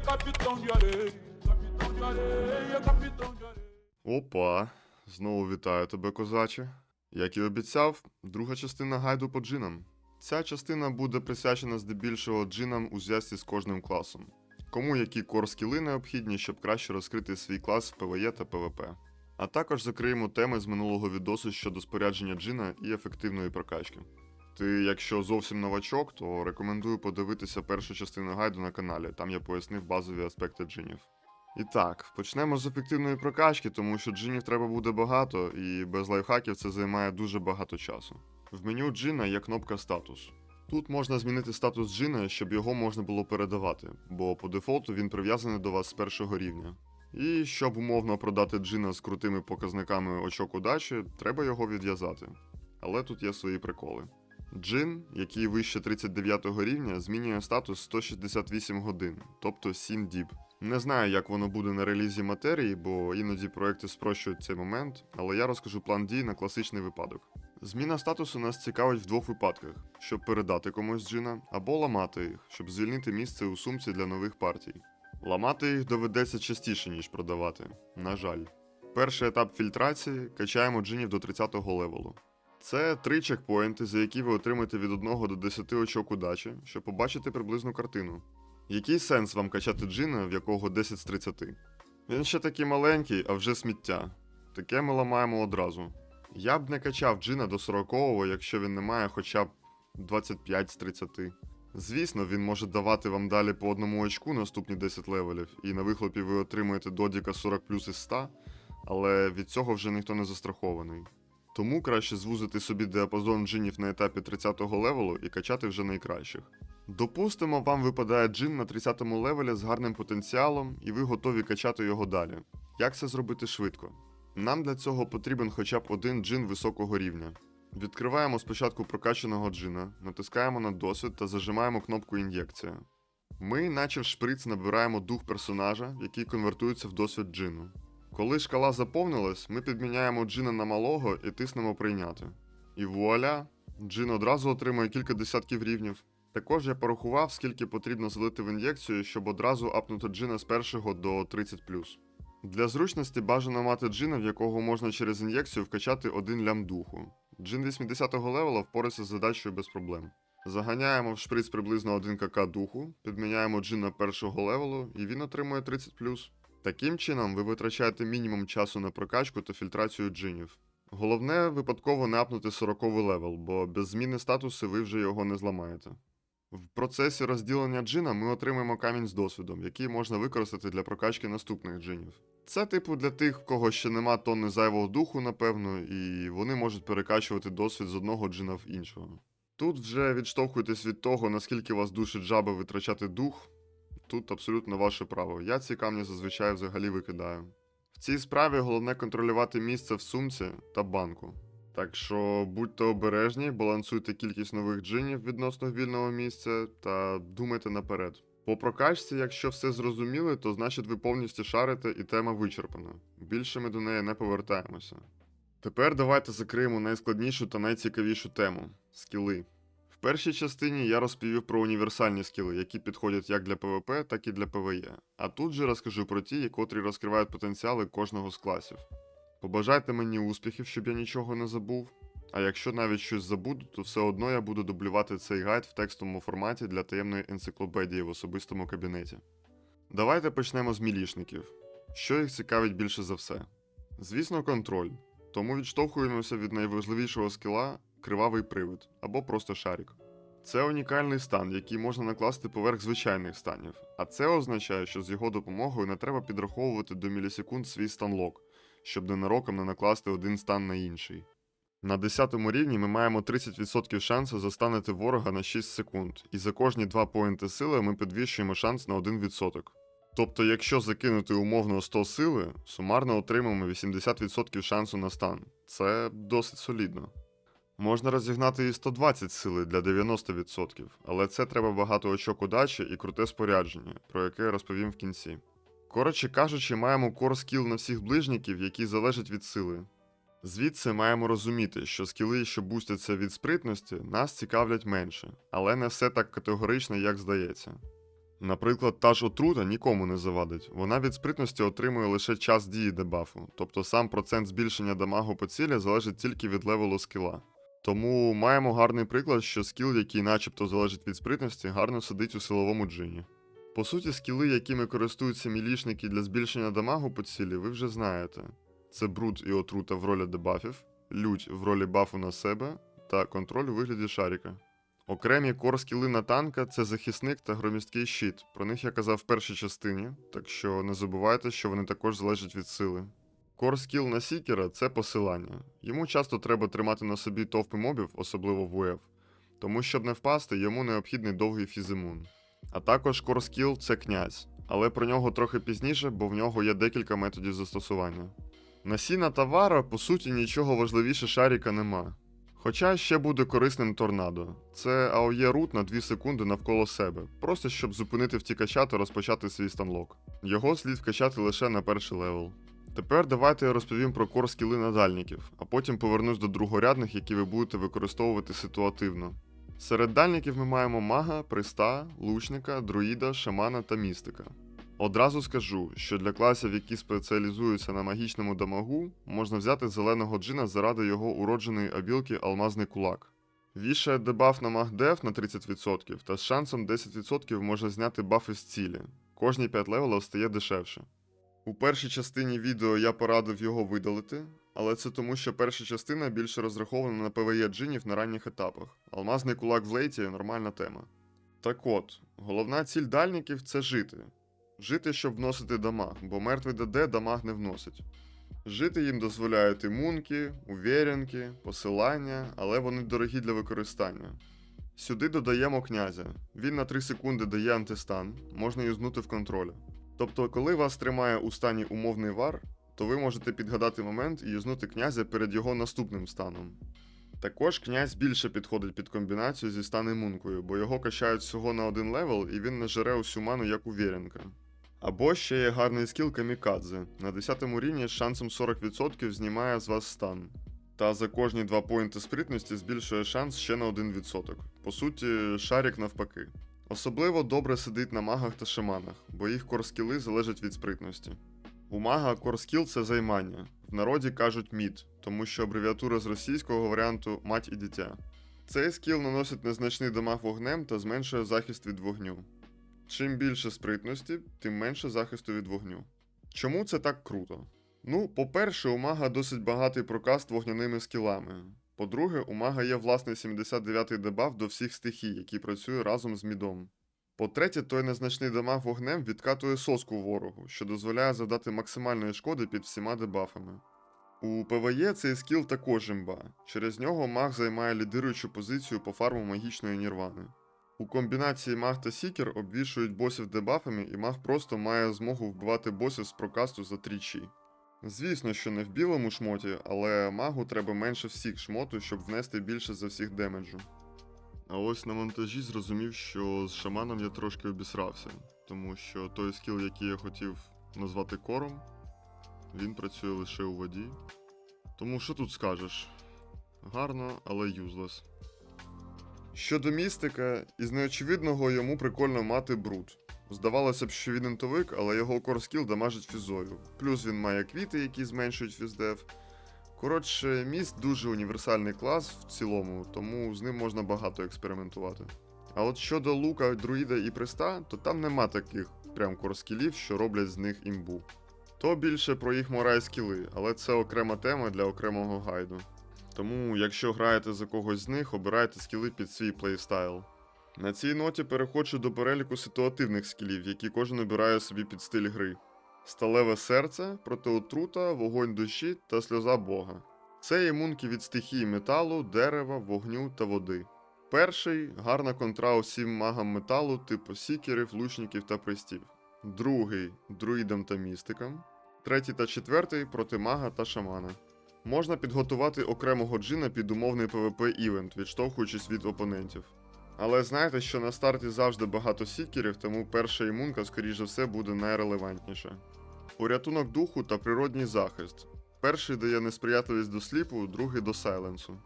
capitão de areia, capitão de areia, capitão. Опа, знову вітаю тебе, козаче. Як і обіцяв, друга частина гайду по джинам. Ця частина буде присвячена здебільшого джинам у зв'язці з кожним класом. Кому які кор-скіли необхідні, щоб краще розкрити свій клас в ПВЕ та ПВП. А також закриємо теми з минулого відосу щодо спорядження джина і ефективної прокачки. Ти, якщо зовсім новачок, то рекомендую подивитися першу частину гайду на каналі, там я пояснив базові аспекти джинів. І так, почнемо з ефективної прокачки, тому що джинів треба буде багато, і без лайфхаків це займає дуже багато часу. В меню джина є кнопка статус. Тут можна змінити статус джина, щоб його можна було передавати, бо по дефолту він прив'язаний до вас з першого рівня. І щоб умовно продати джина з крутими показниками очок удачі, треба його відв'язати. Але тут є свої приколи. Джин, який вище 39 рівня, змінює статус 168 годин, тобто 7 діб. Не знаю, як воно буде на релізі матерії, бо іноді проекти спрощують цей момент, але я розкажу план дій на класичний випадок. Зміна статусу нас цікавить в двох випадках: щоб передати комусь джина, або ламати їх, щоб звільнити місце у сумці для нових партій. Ламати їх доведеться частіше, ніж продавати. На жаль. Перший етап фільтрації качаємо джинів до 30-го левелу. Це три чекпоінти, за які ви отримаєте від 1 до 10 очок удачі, щоб побачити приблизну картину. Який сенс вам качати джина, в якого 10 з 30? Він ще такий маленький, а вже сміття. Таке ми ламаємо одразу. Я б не качав джина до 40-го, якщо він не має хоча б 25 з 30. Звісно, він може давати вам далі по одному очку наступні 10 левелів, і на вихлопі ви отримуєте додіка 40 плюс із 100, але від цього вже ніхто не застрахований. Тому краще звузити собі діапазон джинів на етапі 30-го левелу і качати вже найкращих. Допустимо, вам випадає джин на 30-му левелі з гарним потенціалом, і ви готові качати його далі. Як це зробити швидко? Нам для цього потрібен хоча б один джин високого рівня. Відкриваємо спочатку прокачаного джина, натискаємо на досвід та зажимаємо кнопку ін'єкція. Ми, наче в шприц, набираємо дух персонажа, який конвертується в досвід джину. Коли шкала заповнилась, ми підміняємо джина на малого і тиснемо прийняти. І вуаля! Джин одразу отримує кілька десятків рівнів. Також я порахував, скільки потрібно залити в ін'єкцію, щоб одразу апнути джина з першого до 30. Для зручності бажано мати джина, в якого можна через ін'єкцію вкачати один лям духу. Джин 80-го левела впорається з задачею без проблем. Заганяємо в шприц приблизно 1 кк духу, підміняємо джина першого левелу, і він отримує 30 Таким чином, ви витрачаєте мінімум часу на прокачку та фільтрацію джинів. Головне випадково не апнути 40 левел, бо без зміни статусу ви вже його не зламаєте. В процесі розділення джина ми отримаємо камінь з досвідом, який можна використати для прокачки наступних джинів. Це, типу, для тих, в кого ще нема тонни зайвого духу, напевно, і вони можуть перекачувати досвід з одного джина в іншого. Тут вже відштовхуйтесь від того, наскільки вас душить жаби витрачати дух. Тут абсолютно ваше право. Я ці камні зазвичай взагалі викидаю. В цій справі головне контролювати місце в сумці та банку. Так що будьте обережні, балансуйте кількість нових джинів відносно вільного місця та думайте наперед. По прокачці, якщо все зрозуміли, то значить ви повністю шарите і тема вичерпана. Більше ми до неї не повертаємося. Тепер давайте закриємо найскладнішу та найцікавішу тему скіли. Першій частині я розповів про універсальні скіли, які підходять як для ПВП, так і для ПВЕ. А тут же розкажу про ті, котрі розкривають потенціали кожного з класів. Побажайте мені успіхів, щоб я нічого не забув. А якщо навіть щось забуду, то все одно я буду дублювати цей гайд в текстовому форматі для таємної енциклопедії в особистому кабінеті. Давайте почнемо з мілішників. Що їх цікавить більше за все? Звісно, контроль. Тому відштовхуємося від найважливішого скіла кривавий привид або просто шарик. Це унікальний стан, який можна накласти поверх звичайних станів, а це означає, що з його допомогою не треба підраховувати до мілісекунд свій станлок, щоб ненароком не накласти один стан на інший. На 10 рівні ми маємо 30% шансу застанити ворога на 6 секунд, і за кожні 2 поінти сили ми підвищуємо шанс на 1%. Тобто, якщо закинути умовно 100 сили, сумарно отримаємо 80% шансу на стан. Це досить солідно. Можна розігнати і 120 сили для 90%, але це треба багато очок удачі і круте спорядження, про яке я розповім в кінці. Коротше кажучи, маємо кор скіл на всіх ближніків, які залежать від сили. Звідси маємо розуміти, що скіли, що бустяться від спритності, нас цікавлять менше, але не все так категорично, як здається. Наприклад, та ж отрута нікому не завадить. Вона від спритності отримує лише час дії дебафу, тобто сам процент збільшення дамагу по цілі залежить тільки від левелу скіла. Тому маємо гарний приклад, що скіл, який начебто залежить від спритності, гарно сидить у силовому джині. По суті, скіли, якими користуються мілішники для збільшення дамагу по цілі, ви вже знаєте. Це бруд і отрута в ролі дебафів, лють в ролі бафу на себе та контроль у вигляді шаріка. Окремі кор-скіли на танка це захисник та громісткий щит. Про них я казав в першій частині, так що не забувайте, що вони також залежать від сили. Кор-скіл на сікера це посилання. Йому часто треба тримати на собі товпи мобів, особливо в УЕВ, тому щоб не впасти, йому необхідний довгий фізимун. А також кор-скіл це князь, але про нього трохи пізніше, бо в нього є декілька методів застосування. На сіна та вара, по суті, нічого важливіше шаріка нема. Хоча ще буде корисним торнадо. Це АОЄ рут на 2 секунди навколо себе, просто щоб зупинити втікача та розпочати свій станлок. Його слід вкачати лише на перший левел. Тепер давайте я розповім про кор скіли надальників, а потім повернусь до другорядних, які ви будете використовувати ситуативно. Серед дальників ми маємо мага, приста, лучника, друїда, шамана та містика. Одразу скажу, що для класів, які спеціалізуються на магічному дамагу, можна взяти зеленого джина заради його уродженої абілки Алмазний кулак. Вішає дебаф на магдев на 30% та з шансом 10% може зняти бафи з цілі. Кожні 5 левелів стає дешевше. У першій частині відео я порадив його видалити, але це тому, що перша частина більше розрахована на ПВЕ джинів на ранніх етапах. Алмазний кулак в лейті нормальна тема. Так от, головна ціль дальників це жити. Жити, щоб вносити дамаг, бо мертвий ДД дамаг не вносить. Жити їм дозволяють імунки, увірянки, посилання, але вони дорогі для використання. Сюди додаємо князя. Він на 3 секунди дає антистан, можна юзнути в контролі. Тобто, коли вас тримає у стані умовний вар, то ви можете підгадати момент і юзнути князя перед його наступним станом. Також князь більше підходить під комбінацію зі стан імункою, бо його качають всього на один левел і він не жере усю ману як увірянка. Або ще є гарний скіл камікадзе. На 10 рівні з шансом 40% знімає з вас стан. Та за кожні 2 поінти спритності збільшує шанс ще на 1%. По суті, шарик навпаки. Особливо добре сидить на магах та шаманах, бо їх корскіли залежать від спритності. У мага корскіл це займання. В народі кажуть мід, тому що абревіатура з російського варіанту мать і дитя. Цей скіл наносить незначний дамаг вогнем та зменшує захист від вогню. Чим більше спритності, тим менше захисту від вогню. Чому це так круто? Ну, по-перше, у мага досить багатий прокаст вогняними скілами. По-друге, у мага є власний 79-й дебаф до всіх стихій, який працює разом з мідом. По-третє, той незначний дамаг вогнем відкатує соску ворогу, що дозволяє завдати максимальної шкоди під всіма дебафами. У ПВЕ цей скіл також імба. Через нього маг займає лідируючу позицію по фарму магічної нірвани. У комбінації маг та сікер обвішують босів дебафами, і маг просто має змогу вбивати босів з прокасту за трічі. Звісно, що не в білому шмоті, але магу треба менше всіх шмоту, щоб внести більше за всіх демеджу. А ось на монтажі зрозумів, що з шаманом я трошки обісрався, тому що той скіл, який я хотів назвати кором, він працює лише у воді. Тому що тут скажеш? Гарно, але юзлес. Щодо містика, із неочевидного йому прикольно мати бруд. Здавалося б, що він інтовик, але його корскіл дамажить фізою. Плюс він має квіти, які зменшують фіздев. Коротше, міст дуже універсальний клас в цілому, тому з ним можна багато експериментувати. А от щодо лука, друїда і приста, то там нема таких прям корскілів, що роблять з них імбу. То більше про їх морай скіли, але це окрема тема для окремого гайду. Тому, якщо граєте за когось з них, обирайте скіли під свій плейстайл. На цій ноті переходжу до переліку ситуативних скілів, які кожен обирає собі під стиль гри: сталеве серце, протиотрута, вогонь душі та сльоза Бога. Це імунки від стихій металу, дерева, вогню та води. Перший гарна контра усім магам металу, типу сікерів, лучників та пристів. Другий друїдам та містикам. Третій та четвертий проти мага та шамана. Можна підготувати окремого джина під умовний PvP івент, відштовхуючись від опонентів. Але знайте, що на старті завжди багато сікерів, тому перша імунка, скоріш за все, буде найрелевантніша. Порятунок духу та природній захист. Перший дає несприятливість до сліпу, другий до сайленсу.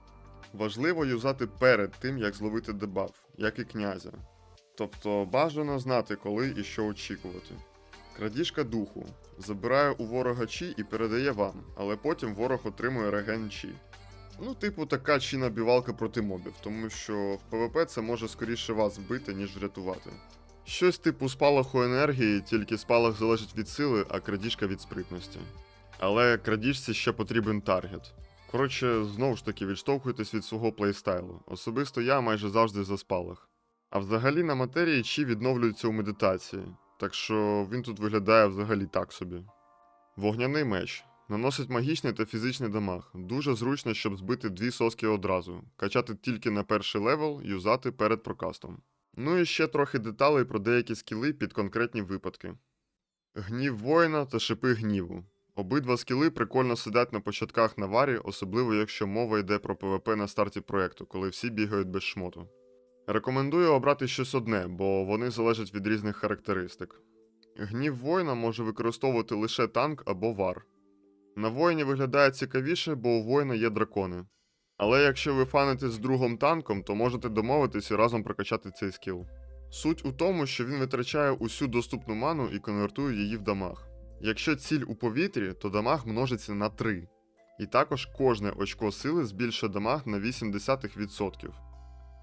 Важливо юзати перед тим, як зловити дебаф, як і князя. Тобто бажано знати, коли і що очікувати. Крадіжка духу забирає у ворога чі і передає вам, але потім ворог отримує реген чі. Ну, типу, така чи набівалка проти мобів, тому що в ПВП це може скоріше вас вбити, ніж врятувати. Щось типу спалаху енергії, тільки спалах залежить від сили, а крадіжка від спритності. Але крадіжці ще потрібен таргет. Коротше, знову ж таки, відштовхуйтесь від свого плейстайлу. Особисто я майже завжди за спалах. А взагалі на матерії чі відновлюється у медитації, так що він тут виглядає взагалі так собі. Вогняний меч. Наносить магічний та фізичний дамаг. Дуже зручно, щоб збити дві соски одразу, качати тільки на перший левел, юзати перед прокастом. Ну і ще трохи деталей про деякі скіли під конкретні випадки. Гнів воїна та шипи гніву. Обидва скіли прикольно сидять на початках наварі, особливо якщо мова йде про ПВП на старті проєкту, коли всі бігають без шмоту. Рекомендую обрати щось одне, бо вони залежать від різних характеристик. Гнів воїна може використовувати лише танк або вар. На воїні виглядає цікавіше, бо у воїна є дракони. Але якщо ви фанитесь з другом танком, то можете домовитись і разом прокачати цей скіл. Суть у тому, що він витрачає усю доступну ману і конвертує її в дамаг. Якщо ціль у повітрі, то дамаг множиться на 3. І також кожне очко сили збільшує дамаг на 0,8%.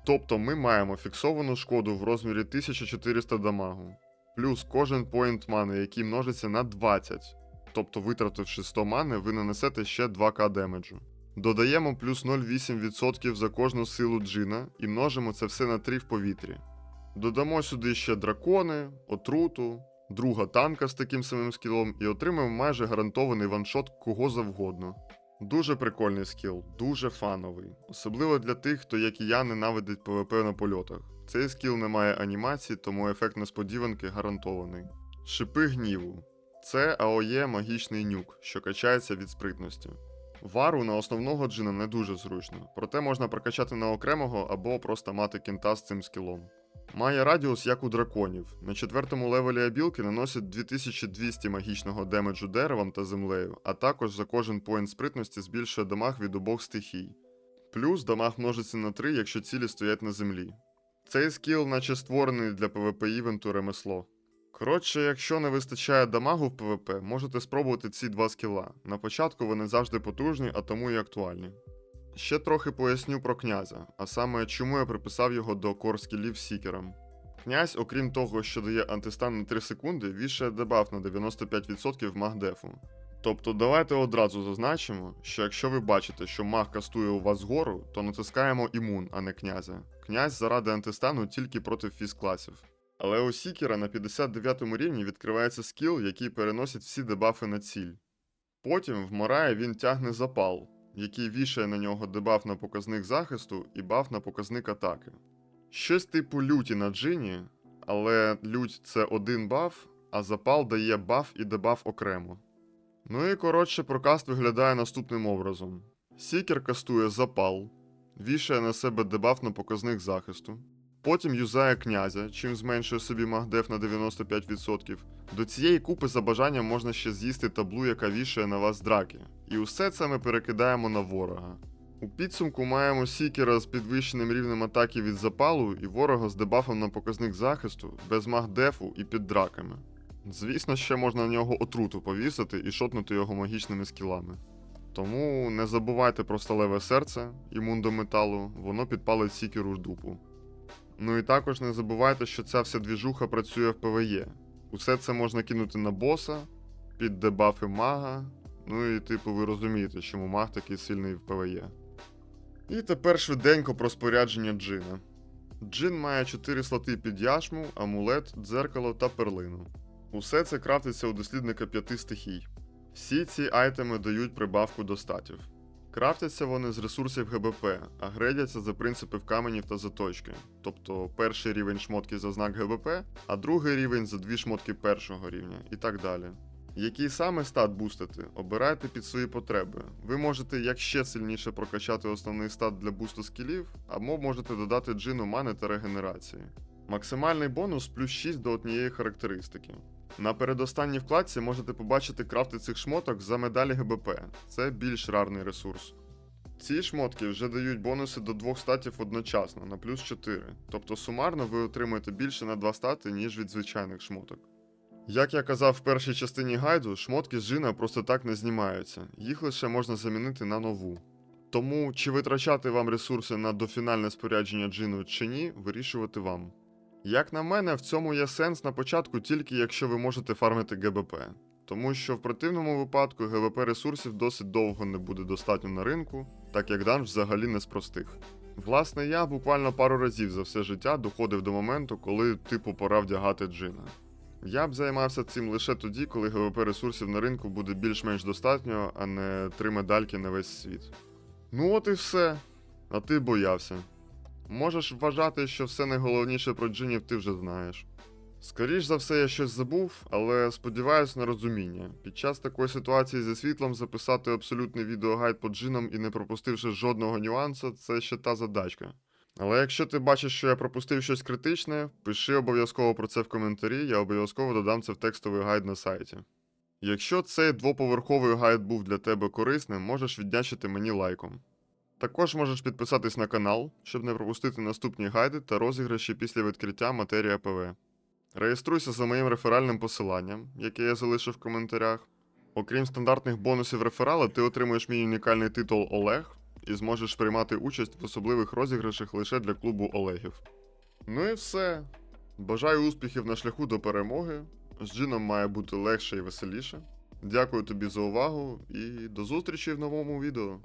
Тобто ми маємо фіксовану шкоду в розмірі 1400 дамагу, плюс кожен поінт мани, який множиться на 20. Тобто, витративши 100 мани, ви нанесете ще 2к демеджу. Додаємо плюс 0,8% за кожну силу джина і множимо це все на 3 в повітрі. Додамо сюди ще дракони, отруту, друга танка з таким самим скілом і отримаємо майже гарантований ваншот кого завгодно. Дуже прикольний скіл, дуже фановий, особливо для тих, хто, як і я, ненавидить ПВП на польотах. Цей скіл не має анімації, тому ефект несподіванки гарантований. Шипи гніву. Це АОЄ магічний нюк, що качається від спритності. Вару на основного джина не дуже зручно, проте можна прокачати на окремого або просто мати кінта з цим скілом. Має радіус як у драконів. На четвертому левелі абілки наносить 2200 магічного демеджу деревом та землею, а також за кожен поінт спритності збільшує дамаг від обох стихій. Плюс дамаг множиться на 3, якщо цілі стоять на землі. Цей скіл, наче створений для PvP івенту ремесло. Коротше, якщо не вистачає дамагу в ПВП, можете спробувати ці два скіла. На початку вони завжди потужні, а тому і актуальні. Ще трохи поясню про князя, а саме чому я приписав його до кор скілів сікерам. Князь, окрім того, що дає антистан на 3 секунди, вішає дебаф на 95% магдефу. Тобто давайте одразу зазначимо, що якщо ви бачите, що маг кастує у вас згору, то натискаємо імун, а не князя. Князь заради антистану тільки проти фіз-класів. Але у Сікера на 59 рівні відкривається скіл, який переносить всі дебафи на ціль. Потім в Морає він тягне запал, який вішає на нього дебаф на показник захисту і баф на показник атаки. Щось типу люті на джині, але лють це один баф, а запал дає баф і дебаф окремо. Ну і коротше, прокаст виглядає наступним образом: Сікер кастує запал, вішає на себе дебаф на показник захисту. Потім юзає князя, чим зменшує собі магдеф на 95%. До цієї купи за бажанням можна ще з'їсти таблу, яка вішає на вас драки. І усе це ми перекидаємо на ворога. У підсумку маємо сікера з підвищеним рівнем атаки від запалу і ворога з дебафом на показник захисту, без магдефу і під драками. Звісно, ще можна на нього отруту повісити і шотнути його магічними скілами. Тому не забувайте про сталеве серце, імун до металу, воно підпалить сікеру в дупу. Ну і також не забувайте, що ця вся двіжуха працює в ПВЕ. Усе це можна кинути на боса, під дебафи мага. Ну і типу ви розумієте, чому маг такий сильний в ПВЕ. І тепер швиденько про спорядження джина. Джин має 4 слоти під яшму, амулет, дзеркало та перлину. Усе це крафтиться у дослідника п'яти стихій. Всі ці айтеми дають прибавку до статів. Крафтяться вони з ресурсів ГБП, а гредяться за принципів каменів та заточки. Тобто перший рівень шмотки за знак ГБП, а другий рівень за дві шмотки першого рівня і так далі. Який саме стат бустити, обирайте під свої потреби. Ви можете як ще сильніше прокачати основний стат для бусту скілів, або можете додати джину мани та регенерації. Максимальний бонус плюс 6 до однієї характеристики. На передостанній вкладці можете побачити крафти цих шмоток за медалі ГБП. Це більш рарний ресурс. Ці шмотки вже дають бонуси до двох статів одночасно на плюс 4, тобто сумарно ви отримаєте більше на 2 стати, ніж від звичайних шмоток. Як я казав в першій частині гайду, шмотки з джина просто так не знімаються, їх лише можна замінити на нову. Тому чи витрачати вам ресурси на дофінальне спорядження джину чи ні, вирішувати вам. Як на мене, в цьому є сенс на початку тільки якщо ви можете фармити ГБП, тому що в противному випадку ГВП ресурсів досить довго не буде достатньо на ринку, так як данж взагалі не з простих. Власне, я буквально пару разів за все життя доходив до моменту, коли типу пора вдягати джина. Я б займався цим лише тоді, коли ГВП ресурсів на ринку буде більш-менш достатньо, а не три медальки на весь світ. Ну от і все. А ти боявся. Можеш вважати, що все найголовніше про джинів ти вже знаєш. Скоріш за все, я щось забув, але сподіваюся на розуміння. Під час такої ситуації зі світлом записати абсолютний відеогайд по джинам і не пропустивши жодного нюансу, це ще та задачка. Але якщо ти бачиш, що я пропустив щось критичне, пиши обов'язково про це в коментарі, я обов'язково додам це в текстовий гайд на сайті. Якщо цей двоповерховий гайд був для тебе корисним, можеш віддячити мені лайком. Також можеш підписатись на канал, щоб не пропустити наступні гайди та розіграші після відкриття матерія ПВ. Реєструйся за моїм реферальним посиланням, яке я залишив в коментарях. Окрім стандартних бонусів реферала, ти отримуєш мій унікальний титул Олег і зможеш приймати участь в особливих розіграшах лише для клубу Олегів. Ну і все. Бажаю успіхів на шляху до перемоги. З джином має бути легше і веселіше. Дякую тобі за увагу і до зустрічі в новому відео.